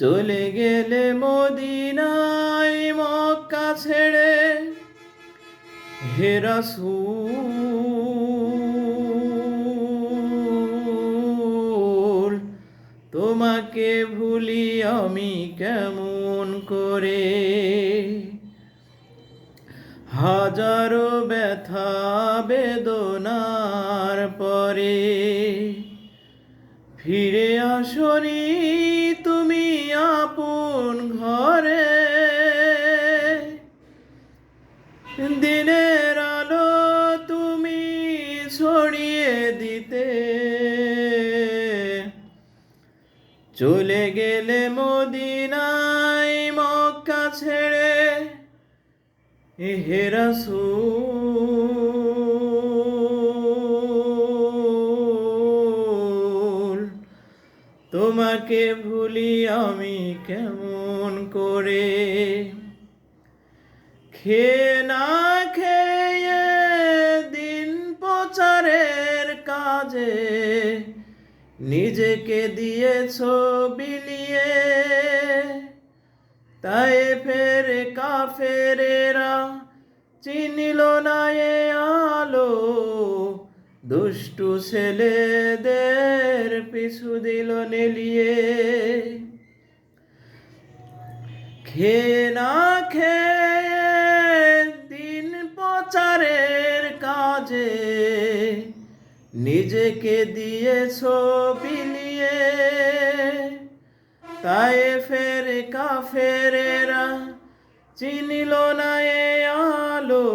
চলে গেলে মদিনায় মক্কা ছেড়ে হে রাসূল, তোমাকে ভুলি আমি কেমন করে? হাজারো ব্যথা বেদনার পরে ফিরে আসনি তুমি আপন ঘরে। দিনের আলো তুমি ছড়িয়ে দিতে। চলে গেলে মদিনায় মক্কা ছেড়ে হে তোমাকে ভুলি আমি কেমন করে? খেয়ে না খেয়ে দিন প্রচারের কাজে নিজেকে দিয়েছ বিলিয়ে। তাই ফের কাফেরেরা চিনিল দুষ্টু ছেলেদের পিছু দিল নেলিয়ে। খেয়ে না খেয়ে দিন প্রচারের কাজে নিজেকে দিয়েছ বিলিয়ে। তাই ফের কা কাফেরেরা চিনিল না এ আলো।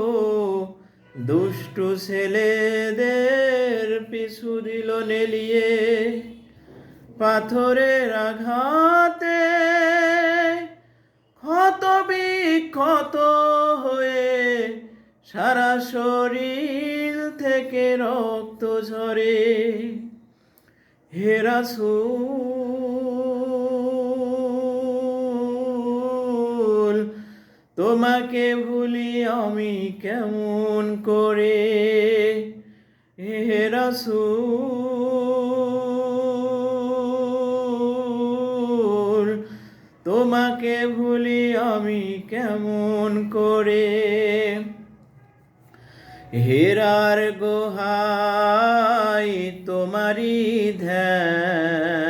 দুষ্টু ছেলেদের পিছু দিল নেলিয়ে, পাথরের আঘাতে ক্ষত বিক্ষত হয়ে সারা শরীর থেকে রক্ত ঝরে। হে তোমাকে ভুলি আমি কেমন করে? হে রাসূল, তোমাকে ভুলি আমি কেমন করে? হেরার গোহাই তোমারি ধ্যান।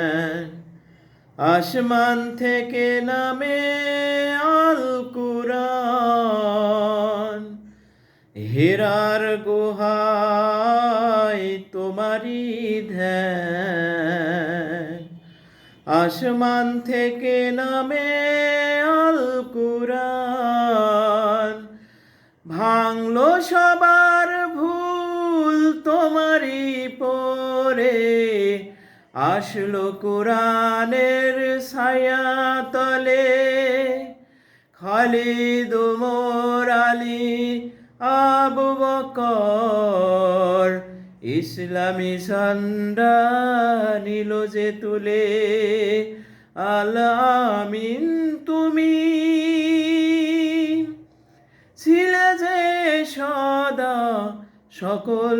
আসমান থেকে নামে আল কুরআন হেরার গোহাই তোমারি ধ্যান। আসমান থেকে নামে আল কুরআন ভাঙলো সবার ভুল তোমারই পরে। আসলো কোরআনের ছায়া তলে খালিদ মোর আলী, আবু বকর, ইসলামী সন্ডা নিল যে তুলে। আলামিন তুমি ছিলে যে সদা সকল